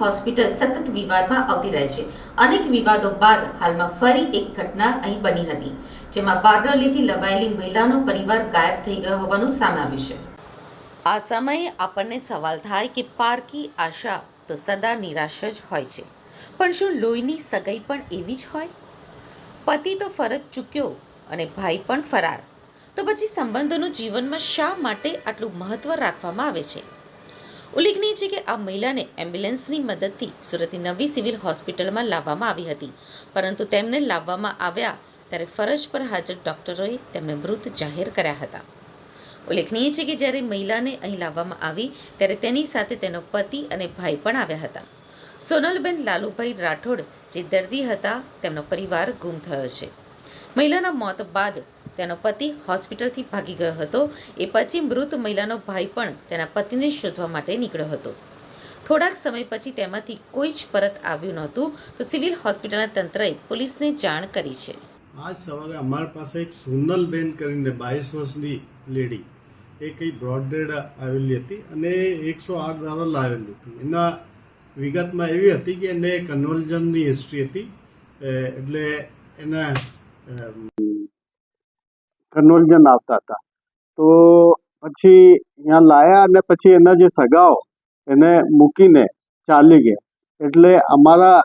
Hospital સતત વિવાદમાં આવતી રહે છે. અનેક વિવાદો બાદ હાલમાં ફરી એક ઘટના અહીં બની હતી, જેમાં બારડોલીથી લવાયેલી મહિલાનો પરિવાર ગાયબ થઈ ગયો હોવાનું સામે આવ્યું છે. આ સમયે આપણને સવાલ થાય કે પારકી આશા તો સદા નિરાશ જ હોય છે. પણ શું લોહીની સગાઈ પણ એવી જ હોય? પતિ તો ફરજ ચૂક્યો અને ભાઈ પણ ફરાર. તો પછી સંબંધોનું જીવનમાં શા માટે આટલું મહત્વ રાખવામાં આવે છે? ઉલ્લેખનીય છે કે આ મહિલાને એમ્બ્યુલન્સની મદદથી સુરતની નવી સિવિલ હોસ્પિટલમાં લાવવામાં આવી હતી. પરંતુ તેમને લાવવામાં આવ્યા ત્યારે ફરજ પર હાજર ડોક્ટરોએ તેમને મૃત જાહેર કર્યા હતા. ઉલ્લેખનીય છે કે જ્યારે મહિલાને અહીં લાવવામાં આવી ત્યારે તેની સાથે તેનો પતિ અને ભાઈ પણ આવ્યા હતા. સોનલબેન લાલુભાઈ રાઠોડ જે દર્દી હતા, તેમનો પરિવાર ગુમ થયો છે. મહિલાના મોત બાદ તેનો પતિ હોસ્પિટલથી ભાગી ગયો હતો. એ પછી મૃત મહિલાનો ભાઈ પણ તેના પતિને શોધવા માટે નીકળ્યો હતો. થોડાક સમય પછી તેમાંથી કોઈ જ પરત આવ્યું નહોતું, તો સિવિલ હોસ્પિટલના તંત્રએ પોલીસને જાણ કરી છે. આજ સવારે અમારી પાસે એક સોનલબેન કરીને બાવીસ વર્ષની લેડી, એ કંઈ બ્રોડડેડ આવેલી હતી અને એકસો આઠ દારો લાવેલી હતી. એના વિગતમાં એવી હતી કે એને કન્વર્જનની હિસ્ટ્રી હતી એટલે એના કન્વર્ઝન આવતા હતા. તો પછી અહીંયા લાયા અને પછી એના જે સગાઓ એને મૂકીને ચાલી ગયા. એટલે અમારા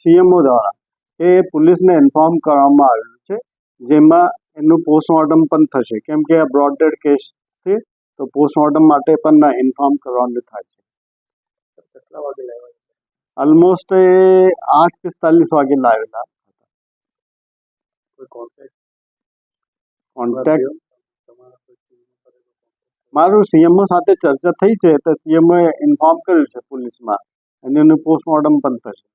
સીએમઓ દ્વારા એ પોલીસને ઇન્ફોર્મ કરવામાં આવેલું છે જેમાં એનું પોસ્ટમોર્ટમ પણ થશે. કેમ કે આ બ્રોડેડ કેસ છે તો પોસ્ટમોર્ટમ માટે પણ ઇન્ફોર્મ કરવાનું થાય છે. ઓલમોસ્ટ એ આઠ પિસ્તાલીસ વાગે લાવેલા કોન્ટેક્ટ મારું સીએમઓ સાથે ચર્ચા થઈ છે તો સીએમઓએ ઇન્ફોર્મ કર્યું છે પોલીસમાં. એનું પોસ્ટમોર્ટમ પણ થશે.